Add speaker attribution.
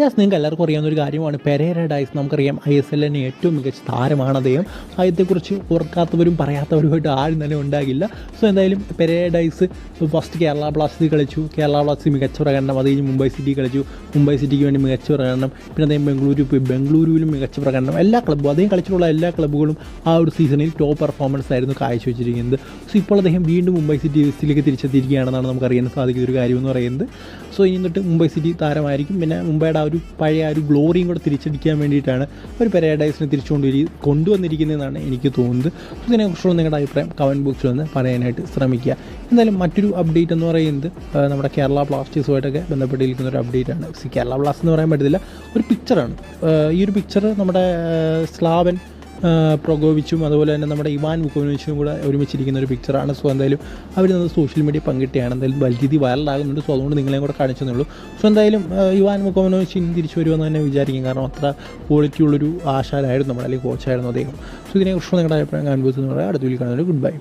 Speaker 1: Yes നിങ്ങൾക്ക് എല്ലാവർക്കും അറിയാവുന്ന ഒരു കാര്യമാണ്. പെരേര ഡൈസ് നമുക്കറിയാം. ഐ എസ് എല്ലിന് ഏറ്റവും മികച്ച താരമാണ് അദ്ദേഹം. അദ്ദേഹത്തെക്കുറിച്ച് ഓർക്കാത്തവരും പറയാത്തവരുമായിട്ട് ആരും തന്നെ ഉണ്ടാകില്ല. സോ എന്തായാലും Pereira Diaz first Kerala Blasters കളിച്ചു. കേരള ബ്ലാസ്റ്റേഴ്സ് മികച്ച പ്രകടനം. അത് കഴിഞ്ഞ് മുംബൈ സിറ്റി കളിച്ചു. മുംബൈ സിറ്റിക്ക് വേണ്ടി മികച്ച പ്രകടനം. പിന്നെ അദ്ദേഹം ബംഗളൂരു പോയി. ബംഗളൂരുവിലും മികച്ച പ്രകടനം. എല്ലാ ക്ലബ്ബും അദ്ദേഹം കളിച്ചിട്ടുള്ള എല്ലാ ക്ലബ്ബുകളും ആ ഒരു സീസണിൽ ടോപ്പ് പെർഫോമൻസ് ആയിരുന്നു കാഴ്ചവെച്ചിരിക്കുന്നത്. സോ ഇപ്പോൾ അദ്ദേഹം വീണ്ടും മുംബൈ സിറ്റി സിറ്റിയിലേക്ക് തിരിച്ചെത്തിയിരിക്കുകയാണെന്നാണ് നമുക്ക് അറിയാൻ സാധിക്കുന്ന ഒരു കാര്യം എന്ന് പറയുന്നത്. സോ ഇനി എന്നിട്ട് മുംബൈ സിറ്റി താരമായിരിക്കും. പിന്നെ മുംബൈയുടെ ആ ഒരു പഴയ ആ ഒരു ഗ്ലോറിയും കൂടെ തിരിച്ചടിക്കാൻ വേണ്ടിയിട്ടാണ് ഒരു പാരഡൈസിനെ തിരിച്ചുകൊണ്ടുവരി കൊണ്ടുവന്നിരിക്കുന്നതെന്നാണ് എനിക്ക് തോന്നുന്നത്. സോ ഇതിനെക്കുറിച്ചുള്ള നിങ്ങളുടെ അഭിപ്രായം കമന്റ് ബോക്സിൽ ഒന്ന് പറയാനായിട്ട് ശ്രമിക്കുക. എന്തായാലും മറ്റൊരു അപ്ഡേറ്റ് എന്ന് പറയുന്നത് നമ്മുടെ കേരള ബ്ലാസ്റ്റേഴ്സുമായിട്ടൊക്കെ ബന്ധപ്പെട്ടിരിക്കുന്ന ഒരു അപ്ഡേറ്റ് ആണ് കേരള ബ്ലാസ്റ്റ് എന്ന് പറയാൻ പറ്റത്തില്ല. ഒരു പിക്ചറാണ് ഈ ഒരു പിക്ചർ നമ്മുടെ സ്ലാവൻ പ്രകോപിച്ചും അതുപോലെ തന്നെ നമ്മുടെ ഇവാൻ മുക്കോവിച്ചും കൂടെ ഒരുമിച്ചിരിക്കുന്ന ഒരു പിക്ചറാണ് സോ എന്തായാലും അവർ നമ്മൾ സോഷ്യൽ മീഡിയ പങ്കിട്ടാണ് എന്തായാലും വലിയ വൈറലാകുന്നുണ്ട് സോ അതുകൊണ്ട് നിങ്ങളെയും കൂടെ കാണിച്ചെന്നുള്ളൂ സോ എന്തായാലും ഇവാൻ മുക്കോവിനോവിച്ച് ഇനി തിരിച്ചു വരുമെന്ന് തന്നെ വിചാരിക്കും. കാരണം അത്ര ക്വാളിറ്റി ഉള്ളൊരു ആശാരായിരുന്നു നമ്മൾ അല്ലെങ്കിൽ കോച്ചായിരുന്നു അദ്ദേഹം. സോ ഇതിനെക്കുറിച്ച് നിങ്ങളുടെ അഭിപ്രായം കാണുമ്പോൾ അടുത്ത വീട്ടിൽ കാണുന്നത് ഗുഡ് ബൈ